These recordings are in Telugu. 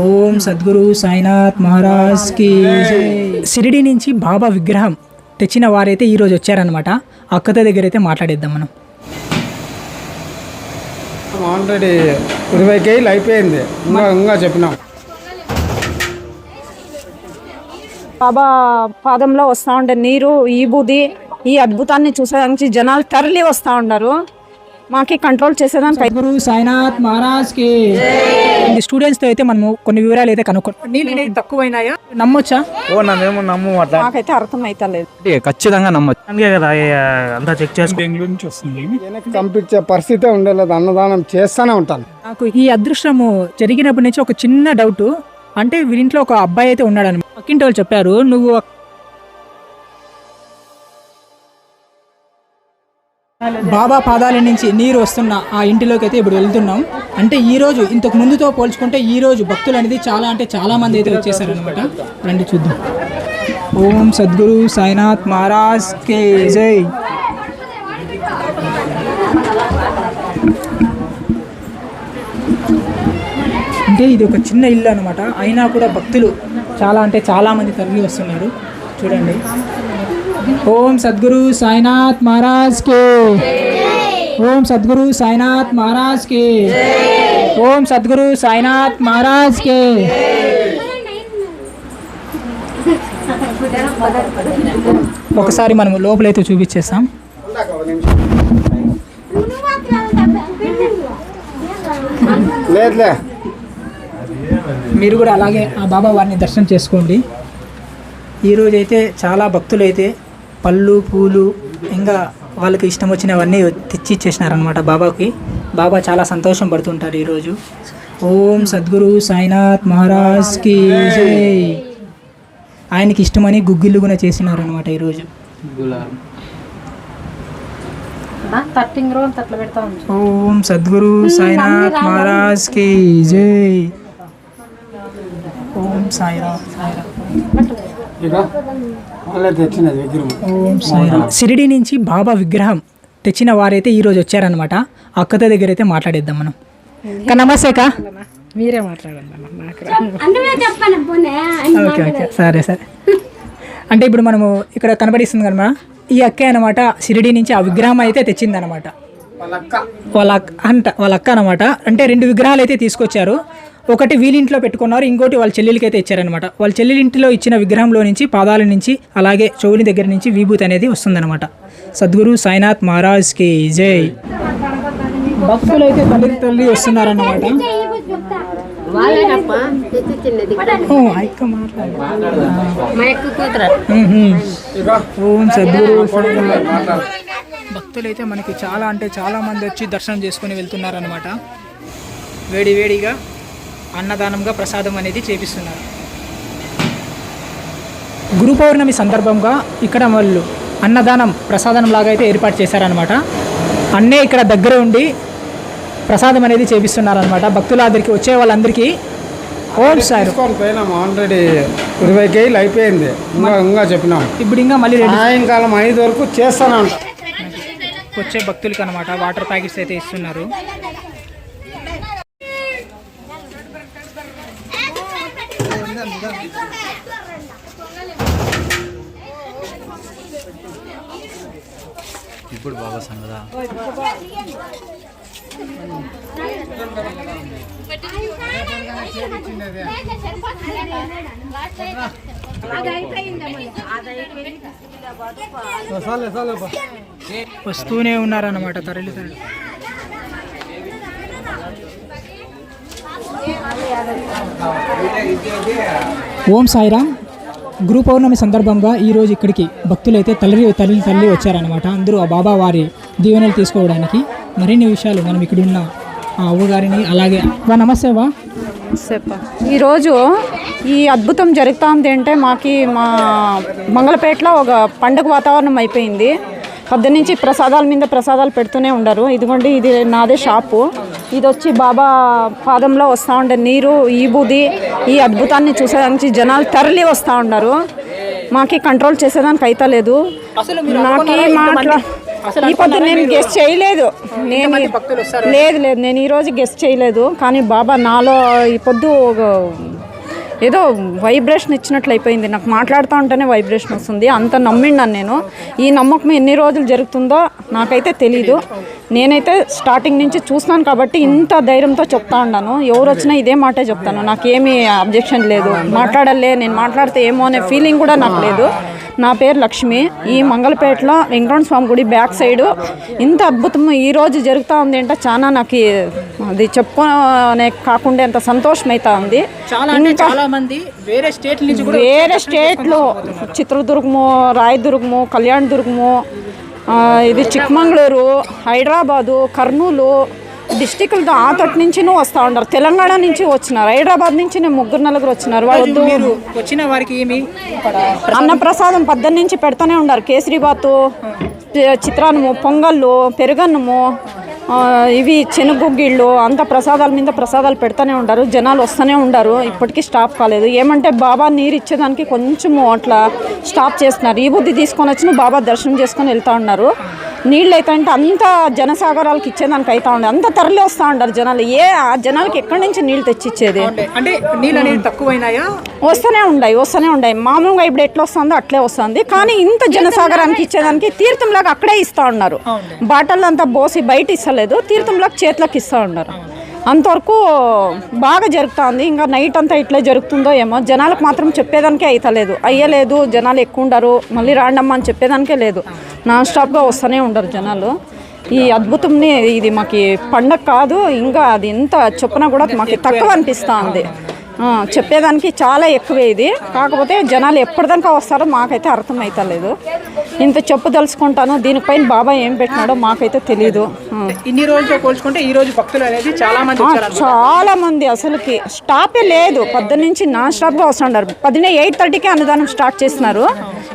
ఓం సద్గురు సాయినాథ్ మహారాజ్కి. షిరిడి నుంచి బాబా విగ్రహం తెచ్చిన వారైతే ఈరోజు వచ్చారనమాట అక్కత దగ్గర అయితే మాట్లాడేద్దాం మనం. ఆల్రెడీ ఇరవై కేజీలు అయిపోయింది. ఇంకా ఇంకా చెప్పినాం. బాబా పాదంలో వస్తూ ఉండే నీరు ఈ బూది ఈ అద్భుతాన్ని చూసేదానికి జనాలు తరలి వస్తూ ఉన్నారు. మాకి కంట్రోల్ చేసేదానికి సాయినాథ్ మహారాజ్కి. స్టూడెంట్స్తో అయితే మనము కొన్ని వివరాలు అయితే కనుక్కుంటాం నీళ్ళు తక్కువైనాయా? నమ్మొచ్చా? ఓ నా మేము నమ్ము అట్లా. మాకైతే అర్థం అవుతలేదు ఖచ్చితంగా నమ్మచ్చు. అందుకే కదా అంతా చెక్ పంపించే పరిస్థితే ఉండలేదు అన్నదానం చేస్తూనే ఉంటాను. నాకు ఈ అదృష్టము జరిగినప్పటి నుంచి ఒక చిన్న డౌట్ అంటే వీరింట్లో ఒక అబ్బాయి అయితే ఉన్నాడని పక్కింటి వాళ్ళు చెప్పారు నువ్వు బాబా పాదాల నుంచి నీరు వస్తున్న ఆ ఇంటిలోకి అయితే ఇప్పుడు వెళ్తున్నాం. అంటే ఈ రోజు ఇంతకు ముందుతో పోల్చుకుంటే ఈ రోజు భక్తులు అనేది చాలా అంటే చాలా మంది అయితే వచ్చేసారనమాట రండి చూద్దాం. ఓం సద్గురు సాయినాథ్ మహారాజ్ కే జై. అంటే ఇది ఒక చిన్న ఇల్లు అనమాట అయినా కూడా భక్తులు చాలా అంటే చాలా మంది తరలి వస్తున్నారు. చూడండి. ఓం సద్గురు సాయినాథ్ మహారాజ్ కే. ఓం సద్గురు సాయినాథ్ మహారాజ్ కే. ఓం సద్గురు సాయినాథ్ మహారాజ్ కే. ఒకసారి మనం లోపలైతే చూపించేస్తాం. లేదులే మీరు కూడా అలాగే ఆ బాబా వారిని దర్శనం చేసుకోండి. ఈరోజు అయితే చాలా భక్తులు అయితే పళ్ళు పూలు ఇంకా వాళ్ళకి ఇష్టం వచ్చినవన్నీ తెచ్చి ఇచ్చేసినారనమాట బాబాకి. బాబా చాలా సంతోషం పడుతుంటారు ఈరోజు. ఓం సద్గురు సాయినాథ్ మహారాజ్కి జై. ఆయనకి ఇష్టమని గుగ్గిళ్ళు కూడా చేసినారనమాట ఈరోజు ఓం సద్గురు సాయినాథ్ మహారాజ్కి జై. ఓం సాయిరామ్. సాయిరామ్ షిరిడి నుంచి బాబా విగ్రహం తెచ్చిన వారైతే ఈరోజు వచ్చారనమాట అక్కత దగ్గర అయితే మాట్లాడేద్దాం మనం. అక్క నమస్తే మీరే మాట్లాడండి ఓకే ఓకే. సరే సరే. అంటే ఇప్పుడు మనము ఇక్కడ కనబడిస్తుంది కదా ఈ అక్క అనమాట షిరిడి నుంచి ఆ విగ్రహం అయితే తెచ్చిందనమాట వాళ్ళ అక్క. వాళ్ళ అక్క అంట వాళ్ళ అక్క అనమాట అంటే రెండు విగ్రహాలు అయితే తీసుకొచ్చారు. ఒకటి వీళ్ళింట్లో పెట్టుకున్నారు ఇంకోటి వాళ్ళ చెల్లెలకి అయితే ఇచ్చారనమాట వాళ్ళ చెల్లెలి ఇంటిలో ఇచ్చిన విగ్రహంలో నుంచి పాదాల నుంచి అలాగే చెవుని దగ్గర నుంచి విభూతి అనేది వస్తుందన్నమాట. సద్గురు సాయినాథ్ మహారాజ్కి జై. భక్తులు అయితే తల్లి తల్లి వస్తున్నారన్నమాట. సాయినాథ్. భక్తులైతే మనకి చాలా అంటే చాలా మంది వచ్చి దర్శనం చేసుకొని వెళ్తున్నారనమాట వేడి వేడిగా అన్నదానంగా ప్రసాదం అనేది చేపిస్తున్నారు. గురు పౌర్ణమి సందర్భంగా ఇక్కడ వాళ్ళు అన్నదానం ప్రసాదం లాగా అయితే ఏర్పాటు చేశారనమాట అన్నే ఇక్కడ దగ్గర ఉండి ప్రసాదం అనేది చేపిస్తున్నారనమాట భక్తుల దగ్గరికి వచ్చే వాళ్ళందరికీ ఓం పోయినాం ఆల్రెడీ. ఇరవై కేజీలు అయిపోయింది. ఇంకా ఇంకా చెప్పినాం. ఇప్పుడు ఇంకా మళ్ళీ సాయంకాలం ఐదు వరకు చేస్తూనే ఉంటాం వచ్చే భక్తులకి అనమాట వాటర్ ప్యాకెట్స్ అయితే ఇస్తున్నారు. ఇప్పుడు బాబా సంగదా వస్తూనే ఉన్నారన్నమాట తరలి తరలి ఓం సాయిరామ్. గురు పౌర్ణమి సందర్భంగా ఈరోజు ఇక్కడికి భక్తులైతే తల్లి తల్లి తల్లి వచ్చారనమాట అందరూ ఆ బాబా వారి దీవెనలు తీసుకోవడానికి మరిన్ని విషయాలు మనం ఇక్కడున్న ఆ అవ్వగారిని అలాగే వా నమస్తే వా చెప్ప ఈరోజు ఈ అద్భుతం జరుగుతుంది అంటే మాకి మా మంగళపేటలో ఒక పండుగ వాతావరణం అయిపోయింది. పొద్దు నుంచి ప్రసాదాల మీద ప్రసాదాలు పెడుతూనే ఉండరు. ఇదిగోండి ఇది నాదే షాపు. ఇది వచ్చి బాబా పాదంలో వస్తూ ఉండే నీరు ఈ బూది ఈ అద్భుతాన్ని చూసేదానికి జనాలు తరలి వస్తూ ఉన్నారు. మాకి కంట్రోల్ చేసేదానికి అయితలేదు అసలు మీరు నాకి మాట్లా ఈ పొద్దు నేను గెస్ట్ చేయలేదు. నేను లేదు లేదు. నేను ఈ రోజు గెస్ట్ చేయలేదు. కానీ బాబా నాలో ఈ పొద్దు ఏదో వైబ్రేషన్ ఇచ్చినట్లు అయిపోయింది. నాకు మాట్లాడుతూ ఉంటేనే వైబ్రేషన్ వస్తుంది. అంత నమ్మిండాను నేను. ఈ నమ్మకం ఎన్ని రోజులు జరుగుతుందో నాకైతే తెలీదు. నేనైతే స్టార్టింగ్ నుంచి చూస్తున్నాను కాబట్టి ఇంత ధైర్యంతో చెప్తా ఉన్నాను. ఎవరు వచ్చినా ఇదే మాటే చెప్తాను. నాకేమీ అబ్జెక్షన్ లేదు. మాట్లాడలే నేను మాట్లాడితే ఏమో అనే ఫీలింగ్ కూడా నాకు లేదు. నా పేరు లక్ష్మి. ఈ మంగళపేటలో వెంకటరమణ స్వామి గుడి బ్యాక్ సైడ్. ఇంత అద్భుతం ఈ రోజు జరుగుతూ ఉంది అంటే చాలా నాకు అది చెప్పుకోనే కాకుండా ఎంత సంతోషం అవుతా ఉంది చాలా అంటే చాలా మంది వేరే స్టేట్ నుంచి కూడా వేరే స్టేట్లో చిత్రదుర్గము రాయదుర్గము కళ్యాణదుర్గము ఆ, ఇది చిక్మంగళూరు హైదరాబాదు కర్నూలు డిస్టిక్లతో ఆ తొట్టి నుంచి వస్తూ ఉంటారు తెలంగాణ నుంచి వచ్చినారు. హైదరాబాద్ నుంచి నేను ముగ్గురు నలుగురు వచ్చినారు. వాళ్ళు వచ్చిన వారికి ఏమి అన్నప్రసాదం పద్దెన నుంచి పెడతానే ఉన్నారు. కేసరిబాతు చిత్రాన్నము పొంగళ్ళు పెరుగన్నము ఇవి చెనుగుగ్గిళ్ళు అంత ప్రసాదాల మీద ప్రసాదాలు పెడతానే ఉంటారు జనాలు వస్తూనే ఉంటారు ఇప్పటికీ స్టాప్ కాలేదు. ఏమంటే బాబా నీరు ఇచ్చేదానికి కొంచెము అట్లా స్టాప్ చేస్తున్నారు. ఈ బుద్ధి తీసుకొని వచ్చిన బాబా దర్శనం చేసుకొని వెళ్తా ఉన్నారు. నీళ్ళు అయితే అంటే అంత జనసాగరాలకు ఇచ్చేదానికి అవుతా ఉండే. అంత తరలి వస్తూ ఉంటారు జనాలు. ఏ ఆ జనాలకి ఎక్కడి నుంచి నీళ్ళు తెచ్చిచ్చేది? అంటే నీళ్ళు అనేది తక్కువైనాయా? వస్తూనే ఉన్నాయి వస్తూనే ఉన్నాయి మామూలుగా ఇప్పుడు ఎట్లా వస్తుందో అట్లే వస్తుంది. కానీ ఇంత జనసాగరానికి ఇచ్చేదానికి తీర్థంలాగా అక్కడే ఇస్తా ఉన్నారు. బాటల్ అంతా పోసి బయట ఇస్తలేదు తీర్థంలాగా చేతులకు ఇస్తా ఉన్నారు. అంతవరకు బాగా జరుగుతుంది. ఇంకా నైట్ అంతా ఇట్లా జరుగుతుందో ఏమో. జనాలకు మాత్రం చెప్పేదానికే అయితలేదు. అయ్యలేదు జనాలు ఎక్కువ ఉండరు. మళ్ళీ రాండమ్మా అని చెప్పేదానికే లేదు. నాన్ స్టాప్గా వస్తూనే ఉండరు జనాలు. ఈ అద్భుతంని ఇది మాకు పండగ కాదు. ఇంకా అది ఎంత చొప్పున కూడా మాకు తక్కువ అనిపిస్తూ ఉంది చెప్పేదానికి చాలా ఎక్కువే ఇది. కాకపోతే జనాలు ఎప్పటిదాకా వస్తారో మాకైతే అర్థమవుతలేదు ఇంత చెప్పు తెలుసుకుంటాను దీనిపైన బాబా ఏం పెట్టినాడో మాకైతే తెలీదు. ఇన్ని రోజులతో పోల్చుకుంటే ఈ రోజు భక్తులు అనేది చాలా మంది చాలా మంది అసలుకి. స్టాపే లేదు. పొద్దున్న నుంచి నాన్ స్టాప్గా వస్తున్నారు పదినే ఎయిట్ థర్టీకి అన్నదానం స్టార్ట్ చేస్తున్నారు.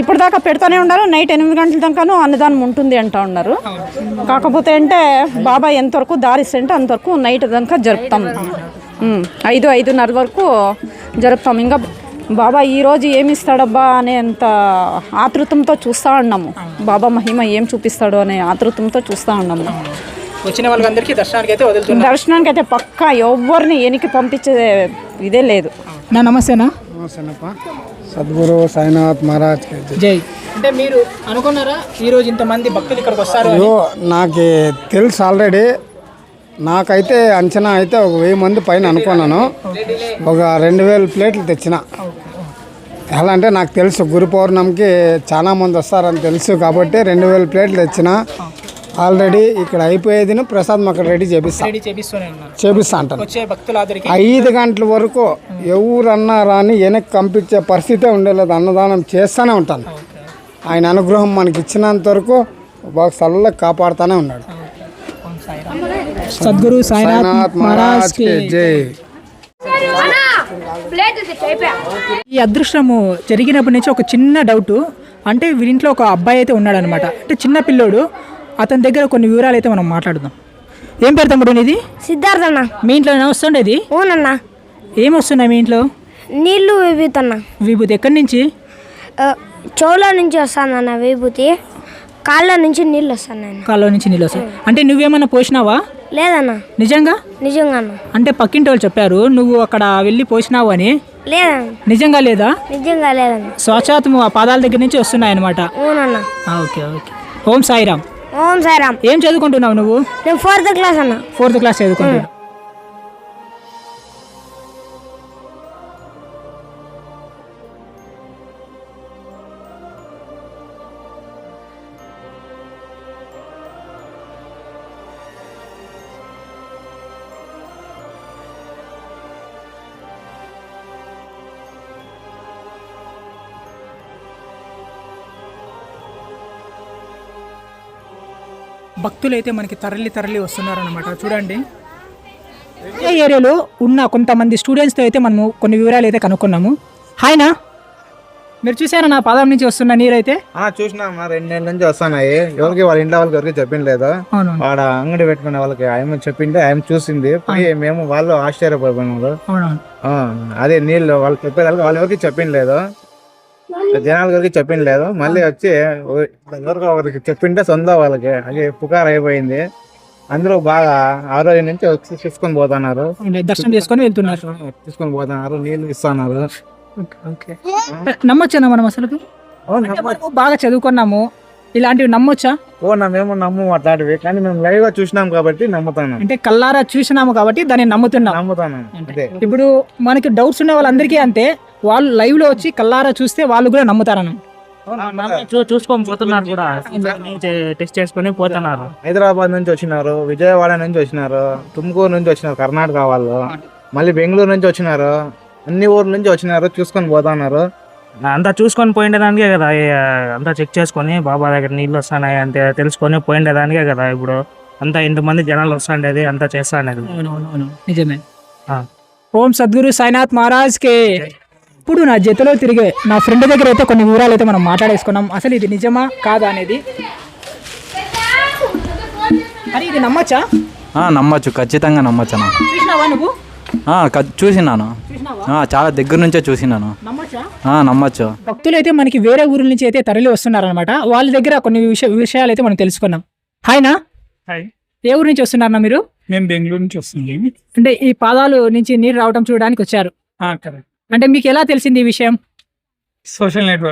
ఇప్పుడు దాకా పెడతానే ఉన్నారు నైట్ ఎనిమిది గంటల దాకాను అన్నదానం ఉంటుంది అంటా ఉన్నారు. కాకపోతే అంటే బాబా ఎంతవరకు దారిస్తుంటే అంతవరకు నైట్ దాకా జరుపుతాం. ఐదు ఐదున్నర వరకు జరుపుతాం. ఇంకా బాబా ఈరోజు ఏమి ఇస్తాడబ్బా అనేంత ఆతృతంతో చూస్తూ ఉన్నాము. బాబా మహిమ ఏం చూపిస్తాడు అనే ఆతృతంతో చూస్తూ ఉన్నాము. వచ్చిన వాళ్ళందరికీ దర్శనానికి అయితే వదులుతున్నారు దర్శనానికి అయితే పక్కా ఎవరిని ఎనికి పంపించే ఇదే లేదు. నా నమస్తేనా? నమస్తేనప్ప. సద్గురు సాయినాథ్ మహారాజ్ జై. అంటే మీరు అనుకున్నారా ఈ రోజు ఇంతమంది భక్తులు ఇక్కడికి వస్తారు అని? నాకు తెలుసు ఆల్రెడీ. నాకైతే అంచనా అయితే ఒక వెయ్యి మంది పైన అనుకున్నాను. ఒక రెండు వేల ప్లేట్లు తెచ్చిన. ఎలా అంటే నాకు తెలుసు గురు పౌర్ణమికి చాలా మంది వస్తారని తెలుసు కాబట్టి రెండు వేల ప్లేట్లు తెచ్చిన. ఆల్రెడీ ఇక్కడ అయిపోయేదిని ప్రసాదం అక్కడ రెడీ చేపిస్తా. రెడీ చేపిస్తూనే చేపిస్తా అంటాను. ఐదు గంటల వరకు ఎవరన్నా రాని వెనక్కి పంపించే పరిస్థితే ఉండలేదు. అన్నదానం చేస్తూనే ఉంటాను. ఆయన అనుగ్రహం మనకి ఇచ్చినంత వరకు బాగా చల్లగా కాపాడుతూనే ఉన్నాడు. సద్గురు సాయినాథ్ మహారాజ్కి జై. ఈ అదృష్టము జరిగినప్పటి నుంచి ఒక చిన్న డౌట్ అంటే వీరింట్లో ఒక అబ్బాయి అయితే ఉన్నాడు అనమాట అంటే చిన్న పిల్లోడు. అతని దగ్గర కొన్ని వివరాలు అయితే మనం మాట్లాడుదాం. ఏం పేరు తమ్ముడు నీది? సిద్ధార్థన్న మీ ఇంట్లో వస్తుండేది అవునన్నా ఏం వస్తున్నాయి మీ ఇంట్లో? నీళ్ళు విభూతన్న విభూతి ఎక్కడి నుంచి? చెవుల నుంచి వస్తానన్న విభూతి. కాళ్ళ నుంచి నీళ్ళు వస్తానన్న కాలువ నుంచి నీళ్ళు వస్తాయి. అంటే నువ్వేమన్నా పోసినావా? లేదన్న. నిజంగా? నిజంగాను అంటే పక్కింటి వాళ్ళు చెప్పారు నువ్వు అక్కడ వెళ్ళి పోసినావు అని. లేదన్న. నిజంగా లేదా? నిజంగా లేదన్న. స్వచ్ఛాతము ఆ పాదాల దగ్గర నుంచి వస్తున్నాయి అనమాట అవునన్న ఓకే ఓకే. ఓం సాయిరామ్. ఓం సాయిరామ్. ఏం చదువుకుంటున్నావు నువ్వు? నేను ఫోర్త్ క్లాస్ అన్న. ఫోర్త్ క్లాస్ చదువుకుంటున్నావు. భక్తులు అయితే మనకి తరలి తరలి వస్తున్నారన్నమాట. చూడండి. ఈ ఏరియాలో ఉన్న కొంతమంది స్టూడెంట్స్తో అయితే మనము కొన్ని వివరాలు అయితే కనుక్కున్నాము. హాయ్నా మీరు చూసారా నా పాదం నుంచి వస్తున్న నీరైతే? ఆ చూసినా రెండు నెలల నుంచి వస్తున్నాయి. ఎవరికి వాళ్ళ ఇంట్లో వాళ్ళకి ఎవరికి చెప్పిండలేదు అవును వాడ అంగడి పెట్టుకునే వాళ్ళకి ఆయన చెప్పింటే ఆయన చూసింది. మేము వాళ్ళు ఆశ్చర్యపోయినారు అదే నీళ్ళు వాళ్ళు చెప్పేదానికి వాళ్ళు ఎవరికి చెప్పిండలేదు జనాల గురించి చెప్పింది లేదు. మళ్ళీ వచ్చి ఎవరికో ఒకరికి చెప్పింటే సొంత వాళ్ళకి. అది పుకార్ అయిపోయింది. అందరూ బాగా ఆ రోజు నుంచి వచ్చి తీసుకొని పోతున్నారు. దర్శనం చేసుకొని వెళ్తున్నారు. తీసుకొని పోతున్నారు. నీళ్ళు ఇస్తున్నారు. ఓకే నమ్మొచ్చా మనం అసలు బాగా చదువుకున్నాము. ఇలాంటివి నమ్మొచ్చా? ఓ నా మేము నమ్ము అట్లాంటివి. కానీ మేము లైవ్గా చూసినాం కాబట్టి నమ్ముతాను. అంటే కల్లారా చూసినాము కాబట్టి దాన్ని నమ్ముతున్నాం. నమ్ముతాను. అదే. ఇప్పుడు మనకి డౌట్స్ ఉన్న వాళ్ళందరికీ అంతే వాళ్ళు లైవ్లో వచ్చి కల్లారా చూస్తే వాళ్ళు కూడా నమ్ముతారను. చూసుకొని పోతున్నారు కూడా. టెస్ట్ చేసుకొని పోతున్నారు. హైదరాబాద్ నుంచి వచ్చినారు విజయవాడ నుంచి వచ్చినారు తుమ్కూరు నుంచి వచ్చినారు కర్ణాటక వాళ్ళు మళ్ళీ బెంగళూరు నుంచి వచ్చినారు అన్ని ఊర్ల నుంచి వచ్చినారు చూసుకొని పోతున్నారు. అంతా చూసుకొని పోయిండేదానికే కదా అంతా చెక్ చేసుకొని బాబా దగ్గర నీళ్ళు వస్తున్నాయి అంతే తెలుసుకొని పోయిండేదానికే కదా ఇప్పుడు. అంతా ఇంతమంది జనాలు వస్తుండేది అంతా చేస్తాండేది. నిజమే. ఆ. ఓం సద్గురు సాయినాథ్ మహారాజ్ కే ఇప్పుడు నా జతలో తిరిగే నా ఫ్రెండ్ దగ్గర అయితే కొన్ని వివరాలు అయితే మనం మాట్లాడేసుకున్నాం. అసలు ఇది నిజమా కాదా అనేది. మరి ఇది నమ్మచ్చా? ఆ, నమ్మొచ్చు ఖచ్చితంగా నమ్మొచ్చు చూసినావా నువ్వు? చూసినాను. ఆ, చాలా దగ్గర నుంచే చూసినాను. నమ్మచ్చా? భక్తులు అయితే మనకి వేరే ఊర్ల నుంచి అయితే తరలి వస్తున్నారనమాట వాళ్ళ దగ్గర కొన్ని విషయ విషయాలు అయితే మనం తెలుసుకున్నాం. హాయ్నా హాయ్ ఏ ఊరు నుంచి వస్తున్నారన్నా మీరు? మేము బెంగళూరు నుంచి వస్తుంది అంటే ఈ పాదాలు నుంచి నీరు రావడం చూడడానికి వచ్చారు. అంటే మీకు ఎలా తెలిసింది ఈ విషయం? Social network